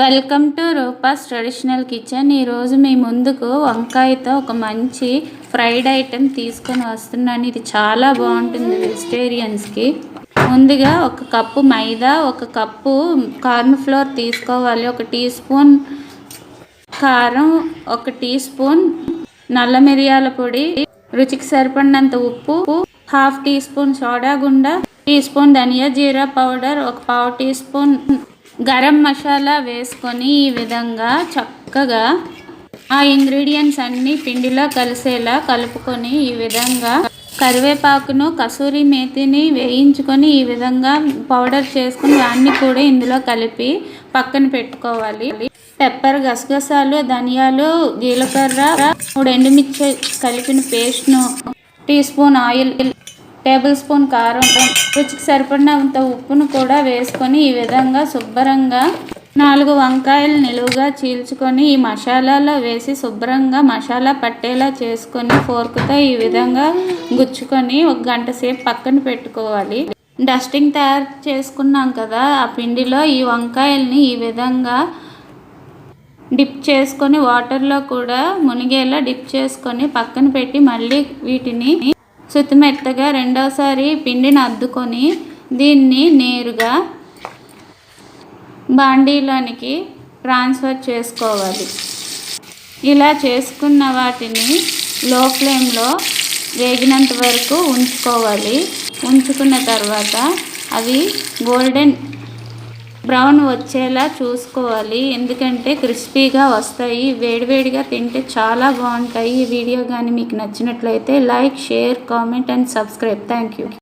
Welcome to Rupa's traditional kitchen ఈరోజు మీ ముందుకు వంకాయతో ఒక మంచి ఫ్రైడ్ ఐటెం తీసుకొని వస్తున్నాను. ఇది చాలా బాగుంటుంది వెజిటేరియన్స్కి ముందుగా ఒక కప్పు మైదా ఒక కప్పు కార్న్ ఫ్లోర్ తీసుకోవాలి. ఒక టీ స్పూన్ కారం ఒక టీ స్పూన్ నల్ల మిరియాల పొడి రుచికి సరిపడినంత ఉప్పు హాఫ్ టీ స్పూన్ సోడా గుండ టీ స్పూన్ ధనియా జీరా పౌడర్ ఒక పావు టీ స్పూన్ గరం మసాలా వేసుకొని ఈ విధంగా చక్కగా ఆ ఇంగ్రీడియంట్స్ అన్నీ పిండిలో కలిసేలా కలుపుకొని ఈ విధంగా కరివేపాకును కసూరి మేతిని వేయించుకొని ఈ విధంగా పౌడర్ చేసుకుని దాన్ని కూడా ఇందులో కలిపి పక్కన పెట్టుకోవాలి. పెప్పర్ గసగసాలు ధనియాలు జీలకర్ర మూడు ఎండుమిర్చి కలిపిన పేస్ట్ను teaspoon oil tablespoon కారం రుచికి సరిపడినంత ఉప్పును కూడా వేసుకొని ఈ విధంగా శుభ్రంగా నాలుగు వంకాయలు నిలువుగా చీల్చుకొని ఈ మసాలాలో వేసి శుభ్రంగా మసాలా పట్టేలా చేసుకొని ఫోర్క్తో ఈ విధంగా గుచ్చుకొని ఒక గంట సేపు పక్కన పెట్టుకోవాలి. డస్టింగ్ తయారు చేసుకున్నాం కదా ఆ పిండిలో ఈ వంకాయల్ని ఈ విధంగా డిప్ చేసుకొని వాటర్లో కూడా మునిగేలా డిప్ చేసుకొని పక్కన పెట్టి మళ్ళీ వీటిని సుతిమెత్తగా రెండోసారి పిండిని అద్దుకొని దీన్ని నేరుగా బాండీలోనికి ట్రాన్స్ఫర్ చేసుకోవాలి. ఇలా చేసుకున్న వాటిని లో ఫ్లేమ్లో వేగినంత వరకు ఉంచుకోవాలి. ఉంచుకున్న తర్వాత అవి గోల్డెన్ బ్రౌన్ వచ్చేలా చూసుకోవాలి. ఎందుకంటే క్రిస్పీగా వస్తాయి. వేడివేడిగా తింటే చాలా బాగుంటాయి ఈ వీడియో కానీ మీకు నచ్చినట్లయితే like share comment and subscribe. Thank you.